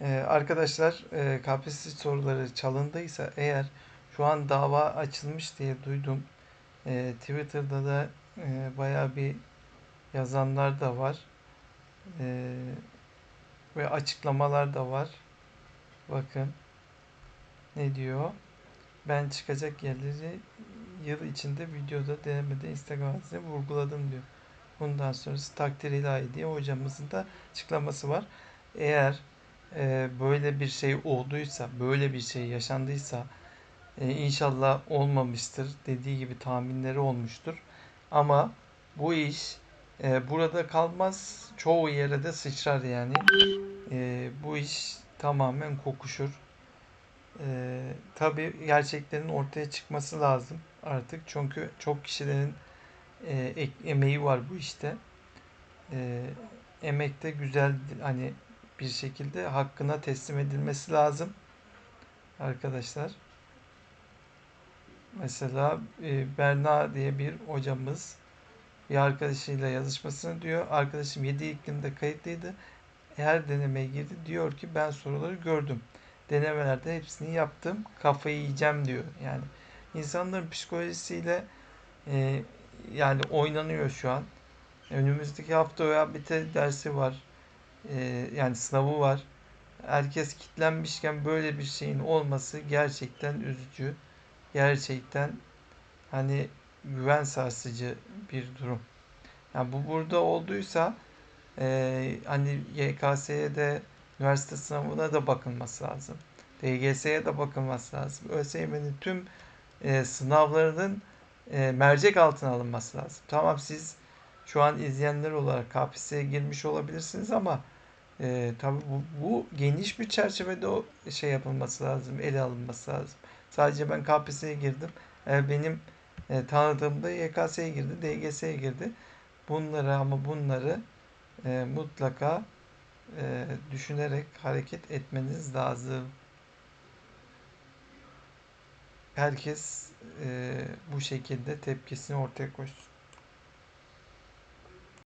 Ee, arkadaşlar e, KPSS soruları çalındıysa eğer şu an dava açılmış diye duydum. Ee, Twitter'da da e, bayağı bir yazanlar da var. Ee, ve açıklamalar da var. Bakın ne diyor? Ben çıkacak yerleri yıl içinde videoda denemede Instagram adresine vurguladım diyor. Bundan sonrası takdir ilahi diye hocamızın da açıklaması var. Eğer e, böyle bir şey olduysa, böyle bir şey yaşandıysa e, inşallah olmamıştır. Dediği gibi tahminleri olmuştur. Ama bu iş e, burada kalmaz. Çoğu yere de sıçrar yani. E, bu iş tamamen kokuşur. E, tabii gerçeklerin ortaya çıkması lazım artık. Çünkü çok kişilerin e, emeği var bu işte. E, emek de güzel hani bir şekilde hakkına teslim edilmesi lazım. Arkadaşlar. Mesela e, Berna diye bir hocamız bir arkadaşıyla yazışmasını diyor. Arkadaşım 7 iklimde kayıtlıydı. Her denemeye girdi. Diyor ki ben soruları gördüm. Denemelerde hepsini yaptım. Kafayı yiyeceğim diyor. Yani insanların psikolojisiyle e, yani oynanıyor şu an. Önümüzdeki hafta ÖABT dersi var. Ee, yani sınavı var. Herkes kitlenmişken böyle bir şeyin olması gerçekten üzücü. Gerçekten hani güven sarsıcı bir durum. Yani bu burada olduysa e, hani YKS'ye de üniversite sınavına da bakılması lazım. DGS'ye de bakılması lazım. ÖSYM'nin tüm e, sınavlarının e, mercek altına alınması lazım. Tamam siz şu an izleyenler olarak KPSS'ye girmiş olabilirsiniz ama e, tabii bu, bu geniş bir çerçevede o şey yapılması lazım, ele alınması lazım. Sadece ben KPSS'ye girdim. E, benim e, tanıdığımda YKS'ye girdi, DGS'ye girdi. Bunları ama bunları e, mutlaka e, düşünerek hareket etmeniz lazım. Herkes e, bu şekilde tepkisini ortaya koysun.